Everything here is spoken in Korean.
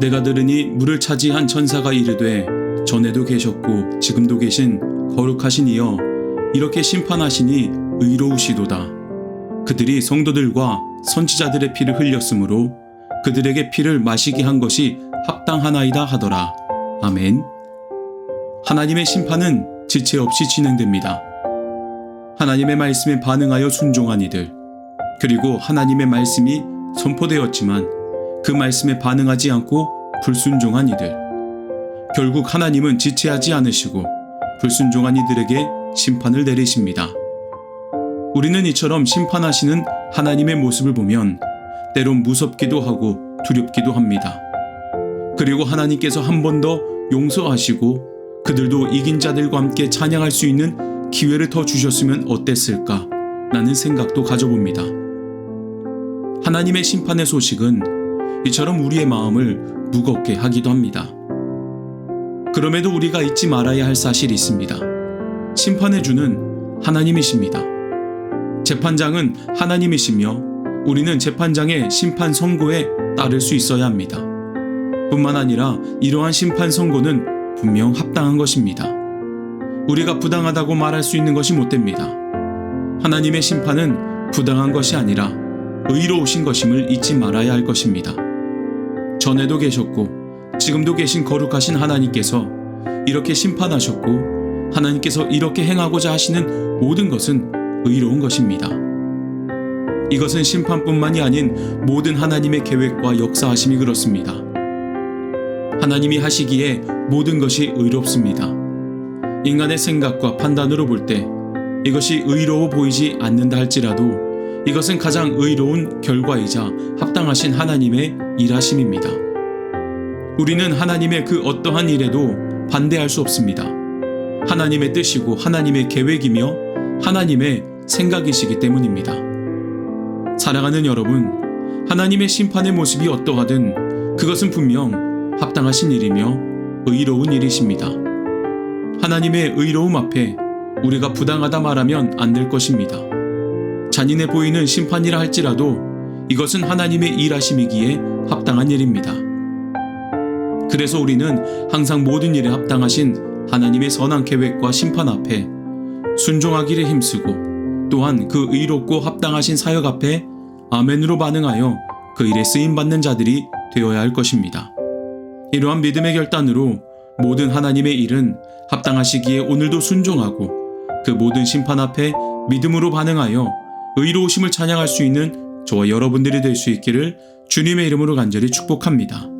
내가 들으니 물을 차지한 천사가 이르되 전에도 계셨고 지금도 계신 거룩하신 이여 이렇게 심판하시니 의로우시도다. 그들이 성도들과 선지자들의 피를 흘렸으므로 그들에게 피를 마시게 한 것이 합당하나이다 하더라. 아멘. 하나님의 심판은 지체 없이 진행됩니다. 하나님의 말씀에 반응하여 순종한 이들, 그리고 하나님의 말씀이 선포되었지만 그 말씀에 반응하지 않고 불순종한 이들. 결국 하나님은 지체하지 않으시고 불순종한 이들에게 심판을 내리십니다. 우리는 이처럼 심판하시는 하나님의 모습을 보면 때론 무섭기도 하고 두렵기도 합니다. 그리고 하나님께서 한 번 더 용서하시고 그들도 이긴 자들과 함께 찬양할 수 있는 기회를 더 주셨으면 어땠을까? 라는 생각도 가져봅니다. 하나님의 심판의 소식은 이처럼 우리의 마음을 무겁게 하기도 합니다. 그럼에도 우리가 잊지 말아야 할 사실이 있습니다. 심판의 주는 하나님이십니다. 재판장은 하나님이시며 우리는 재판장의 심판 선고에 따를 수 있어야 합니다. 뿐만 아니라 이러한 심판 선고는 분명 합당한 것입니다. 우리가 부당하다고 말할 수 있는 것이 못 됩니다. 하나님의 심판은 부당한 것이 아니라 의로우신 것임을 잊지 말아야 할 것입니다. 전에도 계셨고 지금도 계신 거룩하신 하나님께서 이렇게 심판하셨고 하나님께서 이렇게 행하고자 하시는 모든 것은 의로운 것입니다. 이것은 심판뿐만이 아닌 모든 하나님의 계획과 역사하심이 그렇습니다. 하나님이 하시기에 모든 것이 의롭습니다. 인간의 생각과 판단으로 볼 때 이것이 의로워 보이지 않는다 할지라도 이것은 가장 의로운 결과이자 합당하신 하나님의 일하심입니다. 우리는 하나님의 그 어떠한 일에도 반대할 수 없습니다. 하나님의 뜻이고 하나님의 계획이며 하나님의 생각이시기 때문입니다. 사랑하는 여러분, 하나님의 심판의 모습이 어떠하든 그것은 분명 합당하신 일이며 의로운 일이십니다. 하나님의 의로움 앞에 우리가 부당하다 말하면 안 될 것입니다. 잔인해 보이는 심판이라 할지라도 이것은 하나님의 일하심이기에 합당한 일입니다. 그래서 우리는 항상 모든 일에 합당하신 하나님의 선한 계획과 심판 앞에 순종하기를 힘쓰고 또한 그 의롭고 합당하신 사역 앞에 아멘으로 반응하여 그 일에 쓰임 받는 자들이 되어야 할 것입니다. 이러한 믿음의 결단으로 모든 하나님의 일은 합당하시기에 오늘도 순종하고 그 모든 심판 앞에 믿음으로 반응하여 의로우심을 찬양할 수 있는 저와 여러분들이 될 수 있기를 주님의 이름으로 간절히 축복합니다.